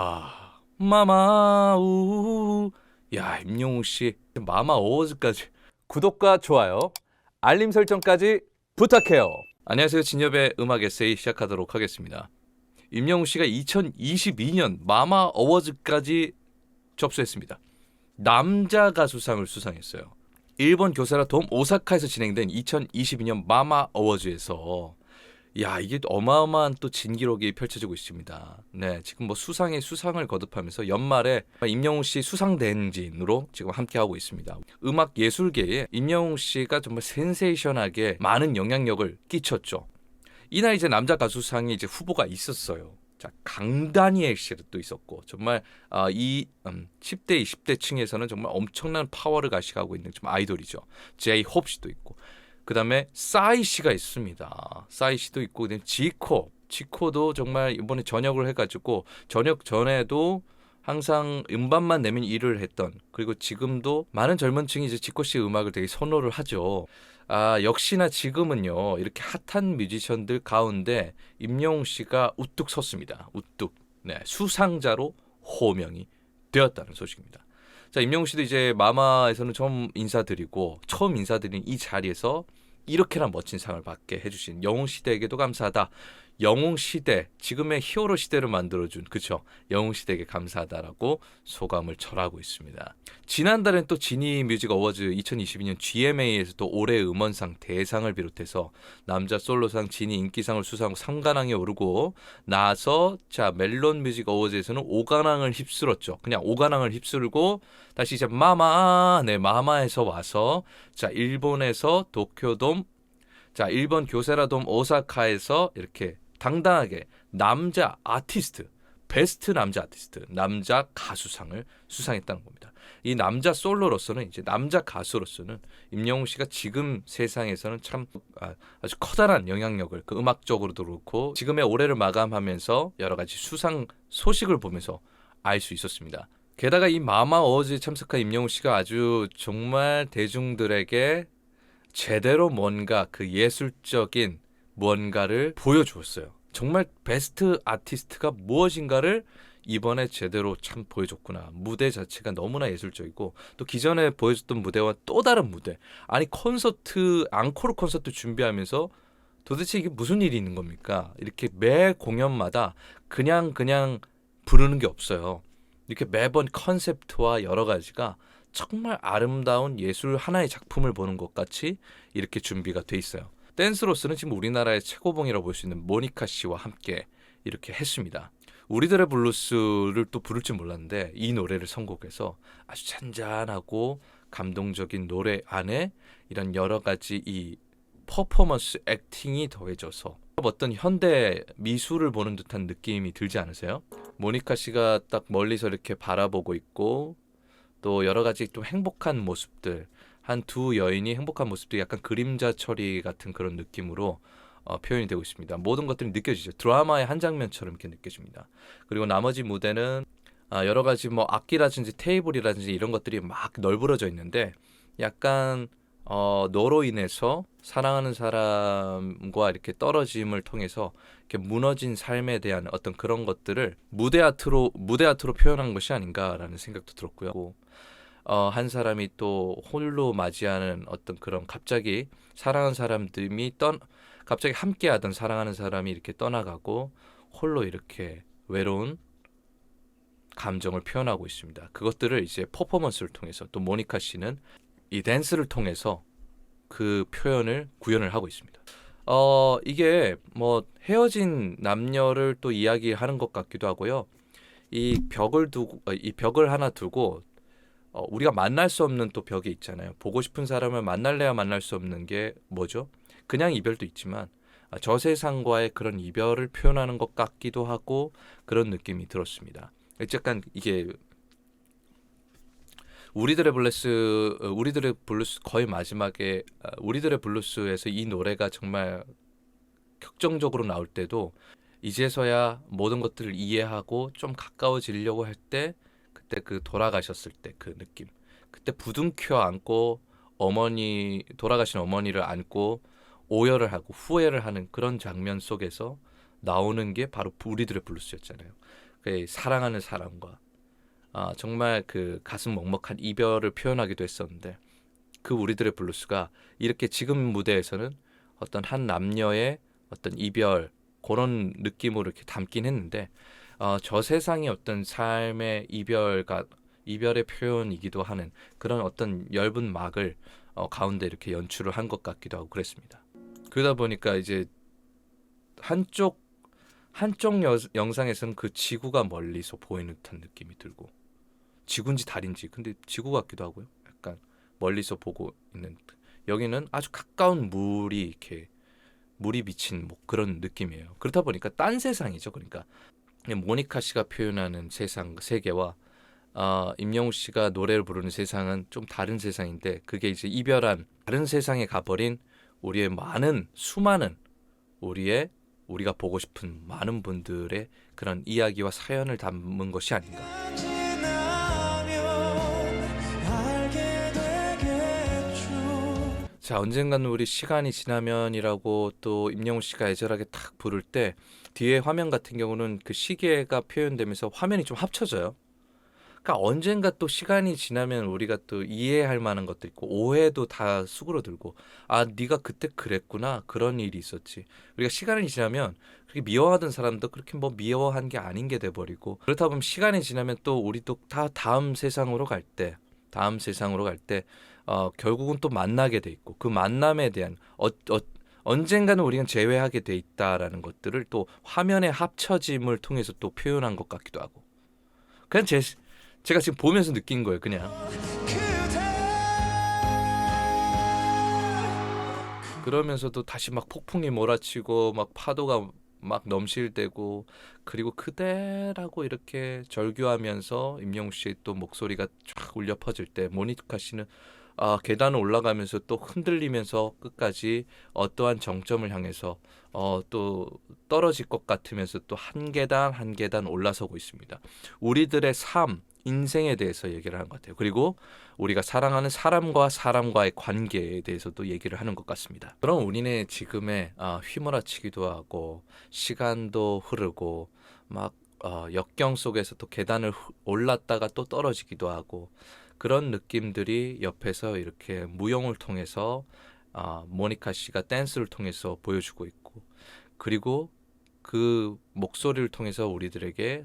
아 마마우. 야 임영웅 씨 마마 어워즈까지. 구독과 좋아요 알림 설정까지 부탁해요. 안녕하세요. 진엽의 음악 에세이 시작하도록 하겠습니다. 임영웅 씨가 2022년 마마 어워즈까지 접수했습니다. 남자 가수상을 수상했어요. 일본 교사라 돔 오사카에서 진행된 2022년 마마 어워즈에서 야 이게 어마어마한 또 진기록이 펼쳐지고 있습니다. 네 지금 뭐 수상에 수상을 거듭하면서 연말에 임영웅 씨 수상 대행진으로 지금 함께 하고 있습니다. 음악 예술계에 임영웅 씨가 정말 센세이션하게 많은 영향력을 끼쳤죠. 이날 이제 남자 가수상이 이제 후보가 있었어요. 자 강다니엘 씨도 또 있었고 정말 아, 이 음, 10대 20대 층에서는 정말 엄청난 파워를 가시가고 있는 좀 아이돌이죠. 제이 홉 씨도 있고 그 다음에 싸이 씨가 있습니다. 싸이 씨도 있고 그다음에 지코 지코도 정말 이번에 전역을 해가지고 전역 전에도 항상 음반만 내면 일을 했던 그리고 지금도 많은 젊은 층이 이제 지코 씨 음악을 되게 선호를 하죠. 아 역시나 지금은요 이렇게 핫한 뮤지션들 가운데 임영웅 씨가 우뚝 섰습니다. 우뚝 네 수상자로 호명이 되었다는 소식입니다. 자 임영웅 씨도 이제 마마에서는 처음 인사드리고 처음 인사드린 이 자리에서 이렇게나 멋진 상을 받게 해주신 영웅 시대에게도 감사하다. 영웅 시대 지금의 히어로 시대를 만들어준 그쵸 영웅 시대에게 감사하다라고 소감을 절하고 있습니다. 지난달엔 또 지니 뮤직 어워즈 2022년 GMA에서 또 올해 음원상 대상을 비롯해서 남자 솔로상 지니 인기상을 수상하고 3관왕에 오르고 나서 자 멜론 뮤직 어워즈에서는 5관왕을 휩쓸었죠. 그냥 5관왕을 휩쓸고 다시 이제 마마 네 마마에서 와서 자 일본에서 도쿄돔 자 일본 교세라돔 오사카에서 이렇게 당당하게 남자 아티스트 베스트 남자 아티스트 남자 가수상을 수상했다는 겁니다. 이 남자 솔로로서는 이제 남자 가수로서는 임영웅 씨가 지금 세상에서는 참 아, 아주 커다란 영향력을 그 음악적으로도 그렇고 지금의 올해를 마감하면서 여러 가지 수상 소식을 보면서 알 수 있었습니다. 게다가 이 마마 어워즈에 참석한 임영웅 씨가 아주 정말 대중들에게 제대로 뭔가 그 예술적인 무언가를 보여주었어요. 정말 베스트 아티스트가 무엇인가를 이번에 제대로 참 보여줬구나. 무대 자체가 너무나 예술적이고 또 기존에 보여줬던 무대와 또 다른 무대. 아니 콘서트 앙코르 콘서트 준비하면서 도대체 이게 무슨 일이 있는 겁니까? 이렇게 매 공연마다 그냥 그냥 부르는 게 없어요. 이렇게 매번 컨셉트와 여러 가지가 정말 아름다운 예술 하나의 작품을 보는 것 같이 이렇게 준비가 돼 있어요. 댄스로서는 지금 우리나라의 최고봉이라고 볼 수 있는 모니카 씨와 함께 이렇게 했습니다. 우리들의 블루스를 또 부를 줄 몰랐는데 이 노래를 선곡해서 아주 잔잔하고 감동적인 노래 안에 이런 여러 가지 이 퍼포먼스 액팅이 더해져서 어떤 현대 미술을 보는 듯한 느낌이 들지 않으세요? 모니카 씨가 딱 멀리서 이렇게 바라보고 있고 또 여러 가지 좀 행복한 모습들 한 두 여인이 행복한 모습들이 약간 그림자 처리 같은 그런 느낌으로 어, 표현이 되고 있습니다. 모든 것들이 느껴지죠. 드라마의 한 장면처럼 이렇게 느껴집니다. 그리고 나머지 무대는 아, 여러 가지 뭐 악기라든지 테이블이라든지 이런 것들이 막 널브러져 있는데 약간 어, 너로 인해서 사랑하는 사람과 이렇게 떨어짐을 통해서 이렇게 무너진 삶에 대한 어떤 그런 것들을 무대 아트로 무대 아트로 표현한 것이 아닌가라는 생각도 들었고요. 어, 한 사람이 또 홀로 맞이하는 어떤 그런 갑자기 사랑하는 사람들이 떠 갑자기 함께하던 사랑하는 사람이 이렇게 떠나가고 홀로 이렇게 외로운 감정을 표현하고 있습니다. 그것들을 이제 퍼포먼스를 통해서 또 모니카 씨는 이 댄스를 통해서 그 표현을 구현을 하고 있습니다. 어, 이게 뭐 헤어진 남녀를 또 이야기하는 것 같기도 하고요. 이 벽을 두고 어, 이 벽을 하나 두고 어, 우리가 만날 수 없는 또 벽이 있잖아요. 보고 싶은 사람을 만날래야 만날 수 없는 게 뭐죠? 그냥 이별도 있지만 아, 저 세상과의 그런 이별을 표현하는 것 같기도 하고 그런 느낌이 들었습니다. 약간 이게 우리들의 블루스 어, 우리들의 블루스 거의 마지막에 아, 우리들의 블루스에서 이 노래가 정말 격정적으로 나올 때도 이제서야 모든 것들을 이해하고 좀 가까워지려고 할 때 그때 그 돌아가셨을 때 그 느낌 그때 부둥켜 안고 어머니 돌아가신 어머니를 안고 오열을 하고 후회를 하는 그런 장면 속에서 나오는 게 바로 우리들의 블루스였잖아요. 그 사랑하는 사람과 아, 정말 그 가슴 먹먹한 이별을 표현하기도 했었는데 그 우리들의 블루스가 이렇게 지금 무대에서는 어떤 한 남녀의 어떤 이별 그런 느낌으로 이렇게 담긴 했는데 어, 저 세상의 어떤 삶의 이별과 이별의 표현이기도 하는 그런 어떤 엷은 막을 어, 가운데 이렇게 연출을 한 것 같기도 하고 그랬습니다. 그러다 보니까 이제 한쪽 한쪽 여, 영상에서는 그 지구가 멀리서 보이는 듯한 느낌이 들고 지구인지 달인지 근데 지구 같기도 하고요. 약간 멀리서 보고 있는 여기는 아주 가까운 물이 이렇게 물이 비친 뭐 그런 느낌이에요. 그렇다 보니까 딴 세상이죠. 그러니까 모니카 씨가 표현하는 세상 세계와 어, 임영웅 씨가 노래를 부르는 세상은 좀 다른 세상인데 그게 이제 이별한 다른 세상에 가버린 우리의 많은 수많은 우리의 우리가 보고 싶은 많은 분들의 그런 이야기와 사연을 담은 것이 아닌가. 자 언젠간 우리 시간이 지나면이라고 또 임영웅 씨가 애절하게 탁 부를 때 뒤에 화면 같은 경우는 그 시계가 표현되면서 화면이 좀 합쳐져요. 그러니까 언젠가 또 시간이 지나면 우리가 또 이해할 만한 것도 있고 오해도 다 수그러들고 아 네가 그때 그랬구나 그런 일이 있었지. 우리가 시간이 지나면 그렇게 미워하던 사람도 그렇게 뭐 미워한 게 아닌 게 돼버리고 그렇다 보면 시간이 지나면 또 우리도 다 다음 세상으로 갈 때 다음 세상으로 갈 때 어, 결국은 또 만나게 돼 있고 그 만남에 대한 어, 어, 언젠가는 우리는 재회하게 돼 있다라는 것들을 또 화면의 합쳐짐을 통해서 또 표현한 것 같기도 하고. 그냥 제 제가 지금 보면서 느낀 거예요 그냥. 그러면서도 다시 막 폭풍이 몰아치고 막 파도가 막 넘실대고 그리고 그대라고 이렇게 절규하면서 임영웅 씨의 또 목소리가 쫙 울려 퍼질 때 모니카 씨는 아, 계단을 올라가면서 또 흔들리면서 끝까지 어떠한 정점을 향해서 어, 또 떨어질 것 같으면서 또 한 계단 한 계단 올라서고 있습니다. 우리들의 삶, 인생에 대해서 얘기를 하는 것 같아요. 그리고 우리가 사랑하는 사람과 사람과의 관계에 대해서도 얘기를 하는 것 같습니다. 그럼 우리네 지금의 아, 휘몰아치기도 하고 시간도 흐르고 막 어, 역경 속에서 또 계단을 후- 올랐다가 또 떨어지기도 하고 그런 느낌들이 옆에서 이렇게 무용을 통해서 아, 모니카 씨가 댄스를 통해서 보여주고 있고 그리고 그 목소리를 통해서 우리들에게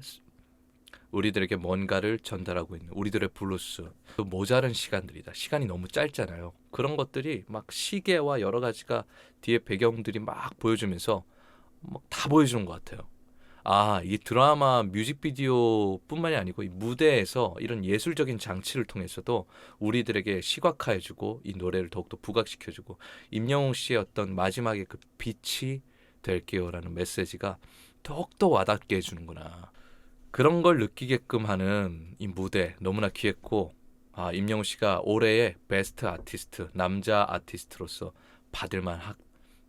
우리들에게 뭔가를 전달하고 있는 우리들의 블루스 또 모자른 시간들이다. 시간이 너무 짧잖아요. 그런 것들이 막 시계와 여러 가지가 뒤에 배경들이 막 보여주면서 막 다 보여주는 것 같아요 아, 이 드라마 뮤직비디오뿐만이 아니고 이 무대에서 이런 예술적인 장치를 통해서도 우리들에게 시각화해 주고 이 노래를 더욱더 부각시켜 주고 임영웅 씨의 어떤 마지막에 그 빛이 될게요라는 메시지가 더욱더 와닿게 해 주는구나. 그런 걸 느끼게끔 하는 이 무대 너무나 귀했고 아, 임영웅 씨가 올해의 베스트 아티스트 남자 아티스트로서 받을만 하,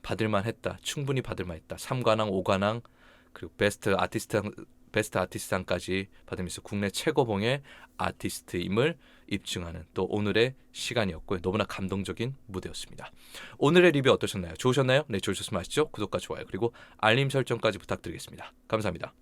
받을만 했다. 충분히 받을만 했다. 3관왕, 5관왕 그리고 베스트 아티스트 베스트 아티스트상까지 받으면서 국내 최고봉의 아티스트임을 입증하는 또 오늘의 시간이었고요. 너무나 감동적인 무대였습니다. 오늘의 리뷰 어떠셨나요? 좋으셨나요? 네, 좋으셨으면 아시죠? 구독과 좋아요 그리고 알림 설정까지 부탁드리겠습니다. 감사합니다.